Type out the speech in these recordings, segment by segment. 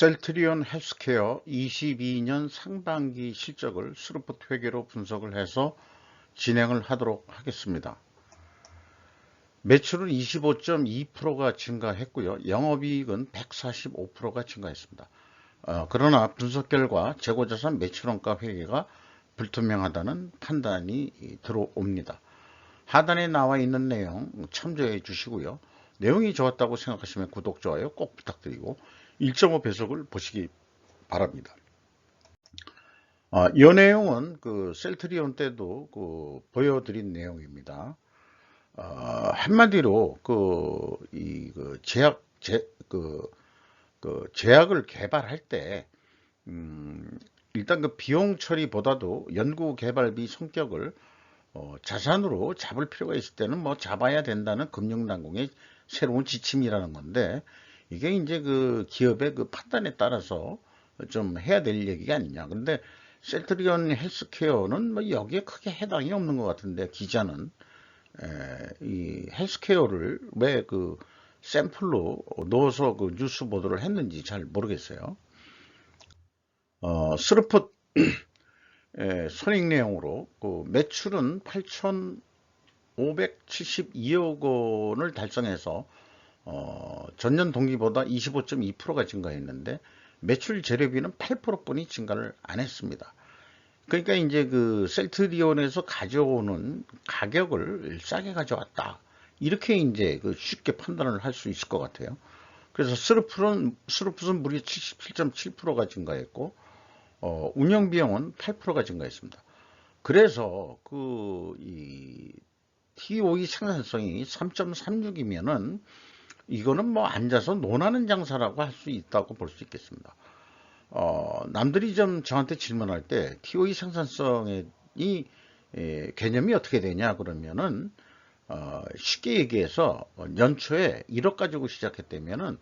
셀트리온 헬스케어 22년 상반기 실적을 스루프트 회계로 분석을 해서 진행을 하도록 하겠습니다. 매출은 25.2%가 증가했고요. 영업이익은 145%가 증가했습니다. 어, 그러나 분석 결과 재고자산 매출원가 회계가 불투명하다는 판단이 들어옵니다. 하단에 나와 있는 내용 참조해 주시고요. 내용이 좋았다고 생각하시면 구독, 좋아요 꼭 부탁드리고 1.5 배속을 보시기 바랍니다. 아, 이 내용은 그 셀트리온 때도 그 보여드린 내용입니다. 아, 한마디로 그, 이, 그 제약, 제, 그, 그 제약을 개발할 때, 음, 일단 그 비용 처리보다도 연구 개발비 성격을 어, 자산으로 잡을 필요가 있을 때는 뭐 잡아야 된다는 금융당국의 새로운 지침이라는 건데 이게 이제 그 기업의 그 판단에 따라서 좀 해야 될 얘기가 아니냐. 근데 셀트리온 헬스케어는 뭐 여기에 크게 해당이 없는 것 같은데 기자는 에, 이 헬스케어를 왜 그 샘플로 넣어서 그 뉴스 보도를 했는지 잘 모르겠어요. 어, 스루풋 손익 내용으로 그 매출은 8,572억 원을 달성해서 어, 전년 동기보다 25.2%가 증가했는데 매출 재료비는 8%뿐이 증가를 안 했습니다. 그러니까 이제 그 셀트리온에서 가져오는 가격을 싸게 가져왔다. 이렇게 이제 그 쉽게 판단을 할 수 있을 것 같아요. 그래서 스루프는, 스루프는 무려 77.7%가 증가했고, 어, 운영 비용은 8%가 증가했습니다. 그래서 그, 이, TOE 생산성이 3.36이면은 이거는 뭐 앉아서 논하는 장사라고 할 수 있다고 볼 수 있겠습니다. 어, 남들이 좀 저한테 질문할 때 TOE 생산성이 에, 개념이 어떻게 되냐 그러면은 어, 쉽게 얘기해서 연초에 1억 가지고 시작했다면은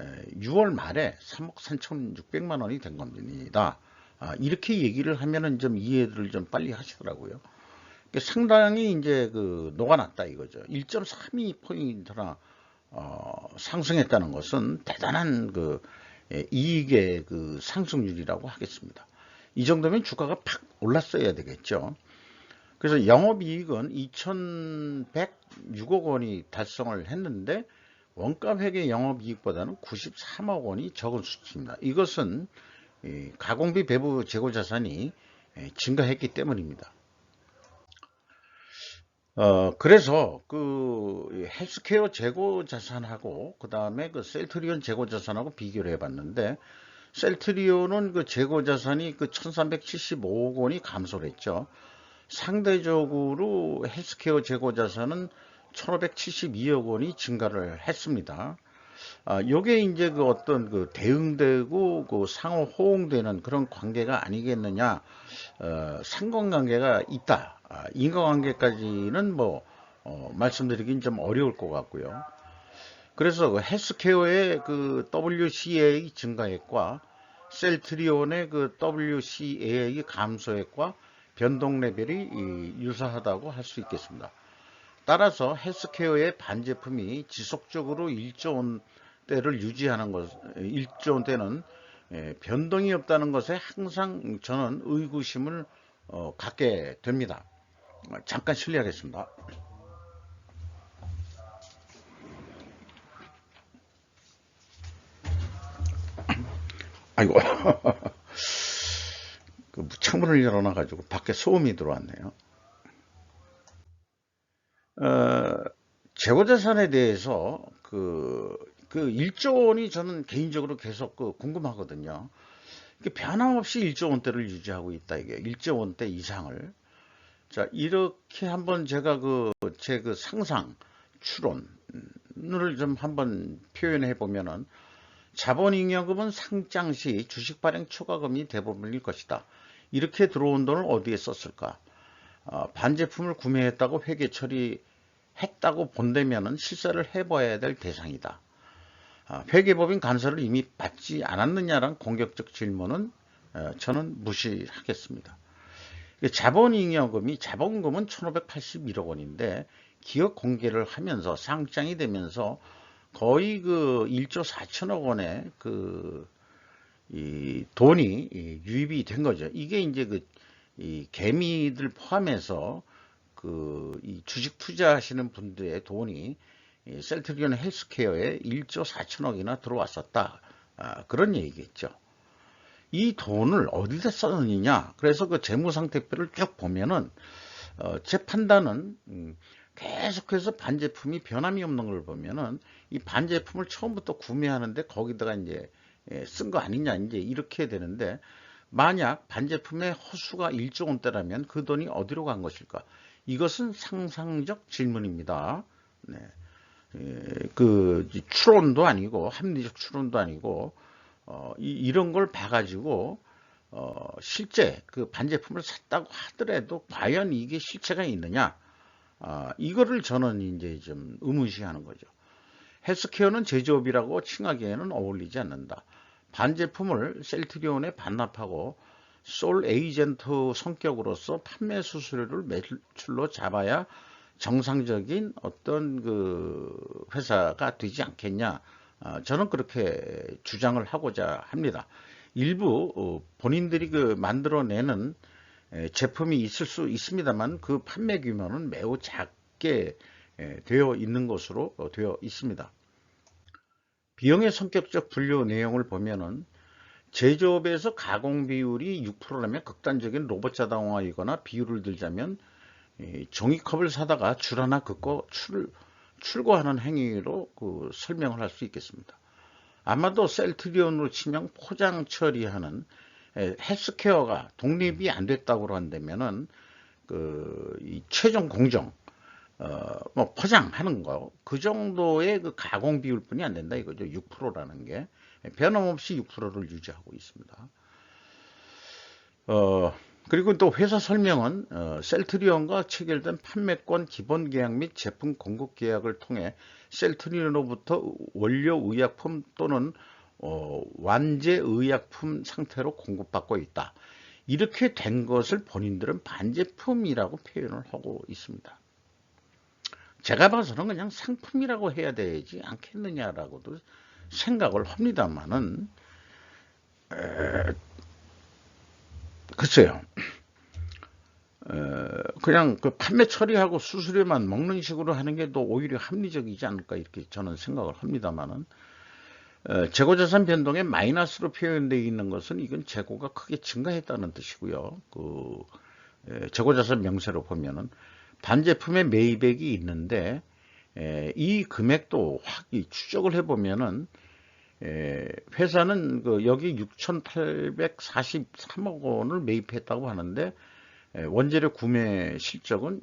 에, 6월 말에 3억 3,600만 원이 된 겁니다. 아, 이렇게 얘기를 하면은 좀 이해를 좀 빨리 하시더라고요. 상당히 이제 그 녹아났다 이거죠. 1.32 포인트나 어, 상승했다는 것은 대단한 그 예, 이익의 그 상승률이라고 하겠습니다. 이 정도면 주가가 팍 올랐어야 되겠죠. 그래서 영업이익은 2,106억 원이 달성을 했는데 원가 회계 영업이익보다는 93억 원이 적은 수치입니다. 이것은 가공비 배부 재고 자산이 예, 증가했기 때문입니다. 어, 그래서 그 헬스케어 재고 자산하고 그 다음에 그 셀트리온 재고 자산하고 비교를 해봤는데 셀트리온은 그 재고 자산이 그 1375억 원이 감소를 했죠. 상대적으로 헬스케어 재고 자산은 1572억 원이 증가를 했습니다. 아, 요게 이제 그 어떤 그 대응되고 그 상호 호응되는 그런 관계가 아니겠느냐, 어, 상관관계가 있다. 아, 인과관계까지는 뭐 어, 말씀드리긴 좀 어려울 것 같고요. 그래서 그 헬스케어의 그 WCA 증가액과 셀트리온의 그 WCA 감소액과 변동 레벨이 유사하다고 할 수 있겠습니다. 따라서 헬스케어의 반제품이 지속적으로 1조 원 대를 유지하는 것, 1조 원대는 예, 변동이 없다는 것에 항상 저는 의구심을 어, 갖게 됩니다. 잠깐 실례하겠습니다. 아이고 그 창문을 열어놔 가지고 밖에 소음이 들어왔네요. 어, 재고자산에 대해서 그, 그 1조 원이 저는 개인적으로 계속 그 궁금하거든요. 변함없이 1조 원대를 유지하고 있다 이게 1조 원대 이상을 자, 이렇게 한번 제가 그, 제그 상상, 추론을 좀 한번 표현해 보면은 자본잉여금은 상장 시 주식 발행 초과금이 대부분일 것이다. 이렇게 들어온 돈을 어디에 썼을까? 어, 반제품을 구매했다고 회계 처리했다고 본다면은 실사를 해봐야 될 대상이다. 어, 회계법인 감사를 이미 받지 않았느냐란 공격적 질문은 어, 저는 무시하겠습니다. 자본잉여금이 자본금은 1581억 원인데 기업 공개를 하면서 상장이 되면서 거의 그 1조 4천억 원의 그 이 돈이 이 유입이 된 거죠. 이게 이제 그 이 개미들 포함해서 그 이 주식 투자하시는 분들의 돈이 이 셀트리온 헬스케어에 1조 4천억이나 들어왔었다. 아, 그런 얘기겠죠. 이 돈을 어디다 썼느냐. 그래서 그 재무상태표를 쭉 보면은 어, 제 판단은 음, 계속해서 반제품이 변함이 없는 걸 보면은 이 반제품을 처음부터 구매하는데 거기다가 이제 예, 쓴거 아니냐 이제 이렇게 되는데 만약 반제품의 허수가 1조 원대라면 그 돈이 어디로 간 것일까? 이것은 상상적 질문입니다. 네. 예, 그 추론도 아니고 합리적 추론도 아니고 어, 이, 런 걸 봐가지고 어, 실제 그 반제품을 샀다고 하더라도 과연 이게 실체가 있느냐? 아, 이거를 저는 이제 좀 의문시하는 거죠. 헬스케어는 제조업이라고 칭하기에는 어울리지 않는다. 반제품을 셀트리온에 반납하고 솔 에이전트 성격으로서 판매 수수료를 매출로 잡아야 정상적인 어떤 그 회사가 되지 않겠냐. 아, 저는 그렇게 주장을 하고자 합니다. 일부 어, 본인들이 그 만들어내는 제품이 있을 수 있습니다만 그 판매 규모는 매우 작게 되어 있는 것으로 어, 되어 있습니다. 비용의 성격적 분류 내용을 보면은 제조업에서 가공 비율이 6%라면 극단적인 로봇 자동화이거나 비율을 들자면 종이컵을 사다가 줄 하나 긋고 출, 출고하는 행위로 그 설명을 할 수 있겠습니다. 아마도 셀트리온으로 치면 포장 처리하는 헬스케어가 독립이 안 됐다고 한다면은 그 최종 공정 어, 뭐 포장하는 거 그 정도의 그 가공 비율 뿐이 안 된다 이거죠 6%라는 게 변함없이 6%를 유지하고 있습니다. 어, 그리고 또 회사 설명은 어, 셀트리온과 체결된 판매권 기본 계약 및 제품 공급 계약을 통해 셀트리온으로부터 원료 의약품 또는 어, 완제 의약품 상태로 공급받고 있다. 이렇게 된 것을 본인들은 반제품이라고 표현을 하고 있습니다. 제가 봐서는 그냥 상품이라고 해야 되지 않겠느냐라고도 생각을 합니다만은 글쎄요. 에, 그냥 그 판매 처리하고 수수료만 먹는 식으로 하는 게 더 오히려 합리적이지 않을까 이렇게 저는 생각을 합니다만은 재고자산 변동에 마이너스로 표현되어 있는 것은 이건 재고가 크게 증가했다는 뜻이고요. 그 재고자산 명세로 보면은 반제품의 매입액이 있는데 이 금액도 확 추적을 해보면은 회사는 그 여기 6,843억 원을 매입했다고 하는데 원재료 구매 실적은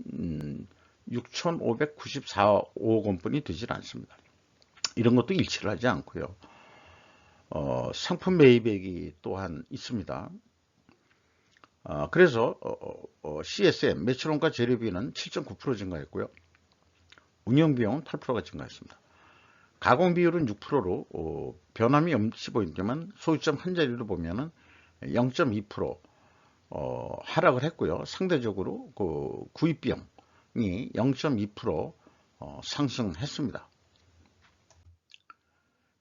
6,594억 음, 원뿐이 되질 않습니다. 이런 것도 일치를 하지 않고요. 어, 상품 매입액이 또한 있습니다. 어, 그래서 어, 어, 어 CSM 매출원가 재료비는 7.9% 증가했고요. 운영비용은 8%가 증가했습니다. 가공 비율은 6%로 어, 변함이 없이 보이지만 소유점 한 자리로 보면은 0.2% 어, 하락을 했고요. 상대적으로 그 구입 비용이 0.2% 어, 상승했습니다.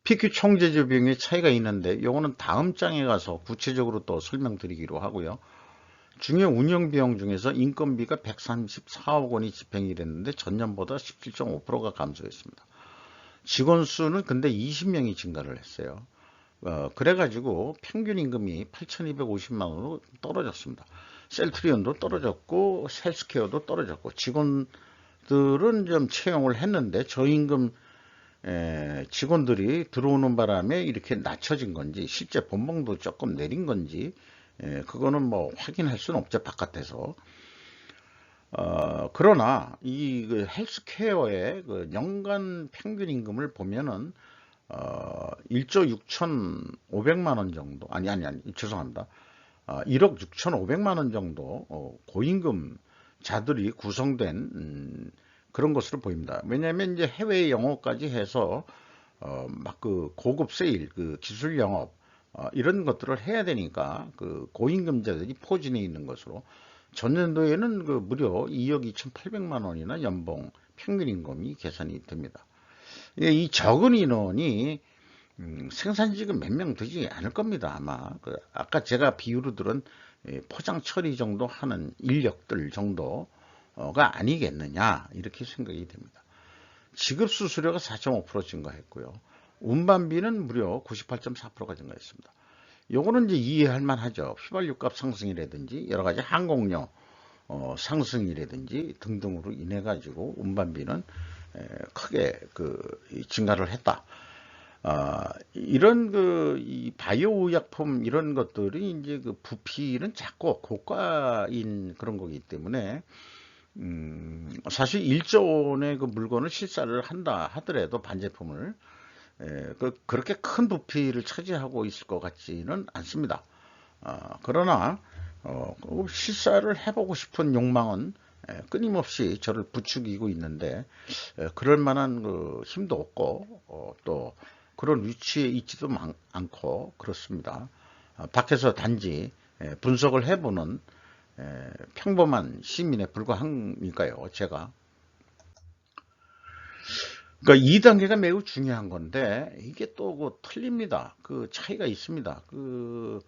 PQ 총제조 비용의 차이가 있는데 이거는 다음 장에 가서 구체적으로 또 설명드리기로 하고요. 중요 운영 비용 중에서 인건비가 134억 원이 집행이 됐는데 전년보다 17.5%가 감소했습니다. 직원 수는 근데 20명이 증가를 했어요. 어, 그래가지고 평균 임금이 8,250만 원으로 떨어졌습니다. 셀트리온도 떨어졌고 셀스케어도 떨어졌고 직원들은 좀 채용을 했는데 저임금 에, 직원들이 들어오는 바람에 이렇게 낮춰진 건지 실제 본봉도 조금 내린 건지 에, 그거는 뭐 확인할 수는 없죠 바깥에서 어, 그러나 이 그 헬스케어의 그 연간 평균 임금을 보면은 어, 1조 6,500만 원 정도 아니 아니 아니 죄송합니다. 어, 1억 6,500만 원 정도 어, 고임금 자들이 구성된 음, 그런 것으로 보입니다. 왜냐하면 이제 해외 영어까지 해서 어, 막 그 고급 세일, 그 기술 영업 어, 이런 것들을 해야 되니까 그 고임금자들이 포진해 있는 것으로 전년도에는 그 무려 2억 2,800만 원이나 연봉 평균 임금이 계산이 됩니다. 이 적은 인원이 음, 생산직은 몇 명 되지 않을 겁니다. 아마 그 아까 제가 비유로 들은 예, 포장 처리 정도 하는 인력들 정도가 아니겠느냐 이렇게 생각이 됩니다. 지급 수수료가 4.5% 증가했고요. 운반비는 무려 98.4%가 증가했습니다. 요거는 이제 이해할 만하죠. 휘발유값 상승이라든지 여러 가지 항공료 어, 상승이라든지 등등으로 인해 가지고 운반비는 에, 크게 그 증가를 했다. 아, 이런 그, 이 바이오 의약품 이런 것들이 이제 그 부피는 작고 고가인 그런 거기 때문에, 음, 사실 1조 원의 그 물건을 실사를 한다 하더라도 반제품을, 에, 그, 그렇게 큰 부피를 차지하고 있을 것 같지는 않습니다. 아, 그러나, 어, 그 실사를 해보고 싶은 욕망은 에, 끊임없이 저를 부추기고 있는데, 에, 그럴 만한 그 힘도 없고, 어, 또, 그런 위치에 있지도 않고 그렇습니다. 어, 밖에서 단지 분석을 해보는 평범한 시민에 불과하니까요. 제가 그러니까 2단계가 매우 중요한 건데 이게 또 그 틀립니다. 그 차이가 있습니다. 그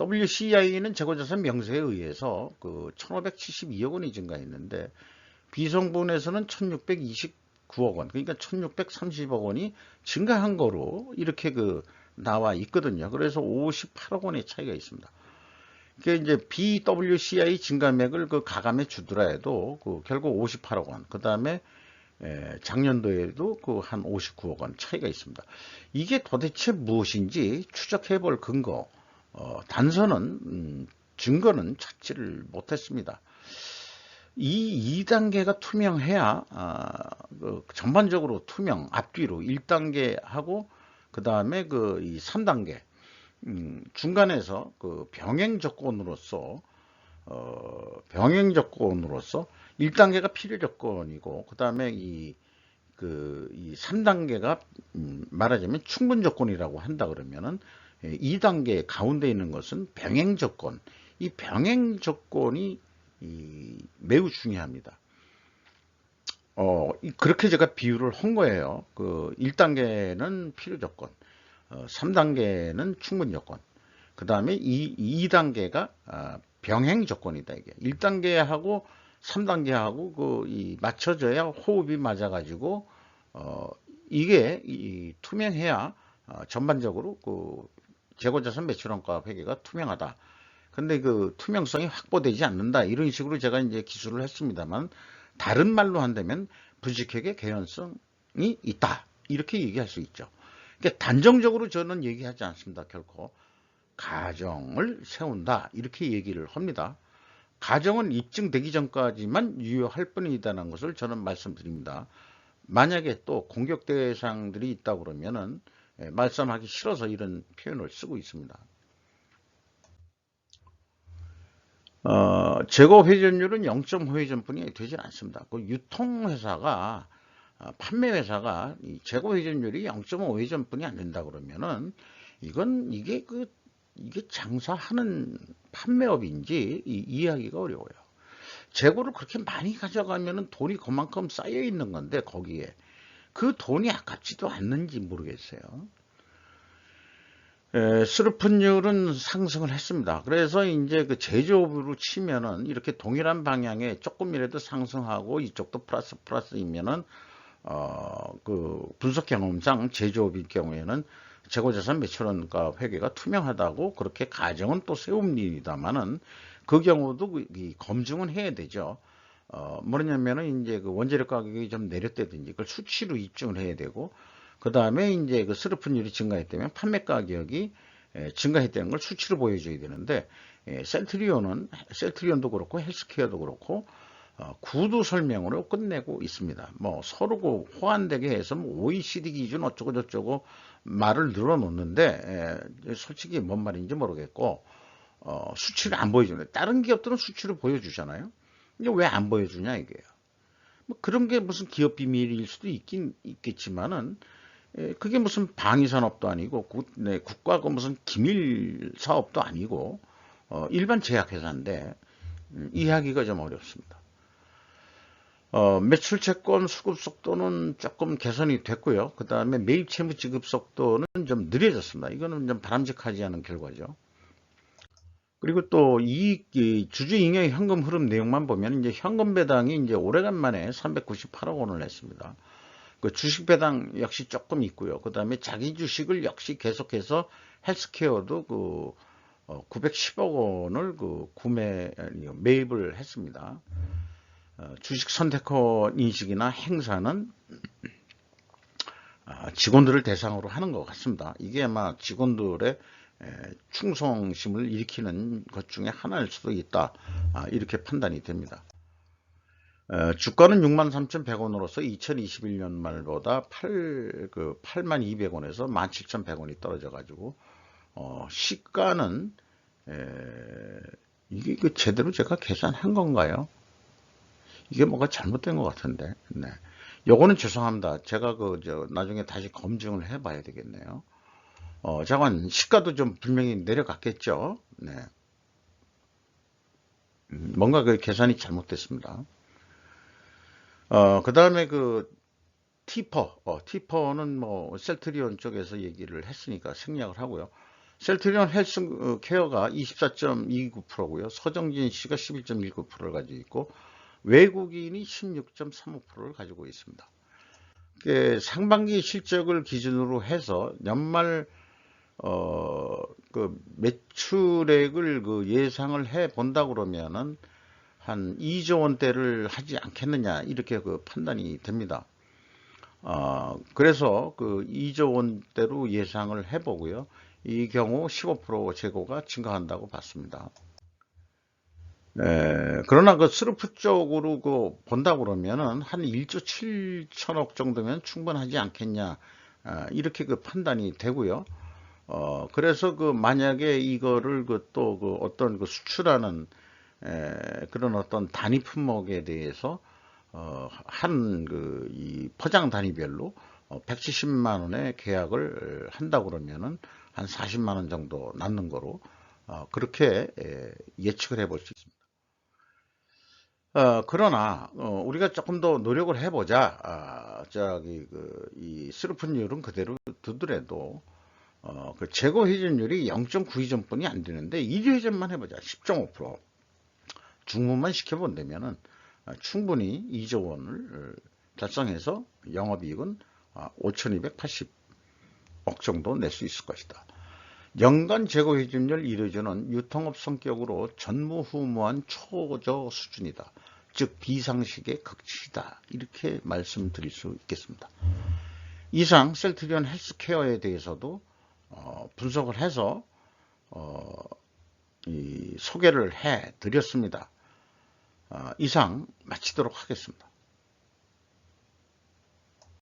WCI는 재고자산 명세에 의해서 그 1,572억 원이 증가했는데 비성분에서는 1,620 9억 원, 그러니까 1630억 원이 증가한 거로 이렇게 그 나와 있거든요. 그래서 58억 원의 차이가 있습니다. 그게 이제 BWCI 증가액을 그 가감해 주더라도 그 결국 58억 원, 그 다음에 작년도에도 그 한 59억 원 차이가 있습니다. 이게 도대체 무엇인지 추적해 볼 근거, 어, 단서는, 음, 증거는 찾지를 못했습니다. 이 2단계가 투명해야 아, 그 전반적으로 투명 앞뒤로 1단계 하고 그 다음에 그 이 3단계 음, 중간에서 그 병행 조건으로서 어, 병행 조건으로서 1단계가 필요 조건이고 그 다음에 이 그, 이 3단계가, 음, 말하자면 충분 조건이라고 한다 그러면은, 2단계 가운데 있는 것은 병행 조건. 이 병행 조건이 매우 중요합니다. 어, 그렇게 제가 비유를 한 거예요. 그 1단계는 필요 조건, 어, 3단계는 충분 조건, 그 다음에 2, 2단계가 아, 병행 조건이다. 이게 1단계하고 3단계하고 그 맞춰져야 호흡이 맞아가지고 어, 이게 이, 투명해야 어, 전반적으로 그 재고자산 매출원가 회계가 투명하다. 근데 그 투명성이 확보되지 않는다. 이런 식으로 제가 이제 기술을 했습니다만 다른 말로 한다면 부직회계 개연성이 있다. 이렇게 얘기할 수 있죠. 그러니까 단정적으로 저는 얘기하지 않습니다. 결코 가정을 세운다. 이렇게 얘기를 합니다. 가정은 입증되기 전까지만 유효할 뿐이다는 것을 저는 말씀드립니다. 만약에 또 공격 대상들이 있다 그러면은 예, 말씀하기 싫어서 이런 표현을 쓰고 있습니다. 어, 재고 회전율은 0.5회전뿐이 되지 않습니다. 그 유통회사가 어, 판매회사가 재고 회전율이 0.5회전뿐이 안 된다 그러면은 이건 이게 그 이게 장사하는 판매업인지 이 해하기가 어려워요. 재고를 그렇게 많이 가져가면은 돈이 그만큼 쌓여 있는 건데 거기에 그 돈이 아깝지도 않는지 모르겠어요. 에, 스루픈율은 상승을 했습니다. 그래서 이제 그 제조업으로 치면은 이렇게 동일한 방향에 조금이라도 상승하고 이쪽도 플러스 플러스이면은 어, 그 분석 경험상 제조업일 경우에는 재고자산 매출원가 회계가 투명하다고 그렇게 가정은 또 세웁니다만은 그 경우도 그, 검증은 해야 되죠. 어, 뭐냐면은 이제 그 원재료 가격이 좀 내렸다든지 그걸 수치로 입증을 해야 되고 그 다음에 이제 그 스루픈율이 증가했다면 판매 가격이 증가했다는 걸 수치로 보여줘야 되는데 셀트리온은 셀트리온도 그렇고 헬스케어도 그렇고 어, 구두 설명으로 끝내고 있습니다. 뭐 서로 그 호환되게 해서 뭐 OECD 기준 어쩌고 저쩌고 말을 늘어놓는데 솔직히 뭔 말인지 모르겠고 어, 수치를 안 보여주는데 다른 기업들은 수치를 보여주잖아요. 이게 왜안 보여주냐 이게요. 뭐 그런 게 무슨 기업 비밀일 수도 있긴 있겠지만은 예, 그게 무슨 방위 산업도 아니고 국, 네, 국가가 무슨 기밀 사업도 아니고 어, 일반 제약회사인데 음, 이해하기가 좀 어렵습니다. 어, 매출 채권 수급 속도는 조금 개선이 됐고요. 그 다음에 매입 채무 지급 속도는 좀 느려졌습니다. 이거는 좀 바람직하지 않은 결과죠. 그리고 또 이익, 이 주주 잉여 현금 흐름 내용만 보면 이제 현금 배당이 이제 오래간만에 398억 원을 냈습니다. 그 주식 배당 역시 조금 있고요. 그 다음에 자기 주식을 역시 계속해서 헬스케어도 그 910억 원을 그 구매 매입을 했습니다. 어, 주식 선택권 인식이나 행사는 아, 직원들을 대상으로 하는 것 같습니다. 이게 아마 직원들의 충성심을 일으키는 것 중에 하나일 수도 있다. 아, 이렇게 판단이 됩니다. 어, 주가는 63,100원으로서 2021년 말보다 8, 그 8,200원에서 17,100원이 떨어져 가지고 어, 시가는 에, 이게 그 제대로 제가 계산한 건가요? 이게 뭔가 잘못된 것 같은데. 네. 요거는 죄송합니다. 제가 그, 저, 나중에 다시 검증을 해 봐야 되겠네요. 어, 잠깐, 시가도 좀 분명히 내려갔겠죠. 네. 음, 뭔가 그 계산이 잘못됐습니다. 어, 그 다음에 그, 티퍼, 어, 티퍼는 뭐, 셀트리온 쪽에서 얘기를 했으니까 생략을 하고요. 셀트리온 헬스 케어가 24.29%고요. 서정진 씨가 11.19%를 가지고 있고, 외국인이 16.35%를 가지고 있습니다. 상반기 실적을 기준으로 해서 연말 어, 그 매출액을 그 예상을 해 본다 그러면은 한 2조 원대를 하지 않겠느냐 이렇게 그 판단이 됩니다. 어, 그래서 그 2조 원대로 예상을 해 보고요. 이 경우 15% 재고가 증가한다고 봤습니다. 네, 그러나 그 스루프 쪽으로 그 본다 그러면은 한 1조 7천억 정도면 충분하지 않겠냐 아, 이렇게 그 판단이 되고요. 어 그래서 그 만약에 이거를 그 또 그 어떤 그 수출하는 에, 그런 어떤 단위 품목에 대해서 어 한 그 이 포장 단위별로 어, 170만 원의 계약을 한다 그러면은 한 40만 원 정도 남는 거로 어, 그렇게 에, 예측을 해볼 수 있습니다. 어, 그러나 어, 우리가 조금 더 노력을 해보자. 아, 저기 그, 이 스루픈율은 그대로 두더라도 어, 그 재고 회전율이 0.92점뿐이 안 되는데 1위 회전만 해보자. 10.5% 중문만 시켜본다면은 아, 충분히 2조 원을 달성해서 영업이익은 아, 5,280억 정도 낼 수 있을 것이다. 연간 재고 회전율 이루어지는 유통업 성격으로 전무후무한 초저 수준이다. 즉 비상식의 극치다. 이렇게 말씀드릴 수 있겠습니다. 이상 셀트리온 헬스케어에 대해서도 어, 분석을 해서 어, 소개를 해 드렸습니다. 어, 이상 마치도록 하겠습니다.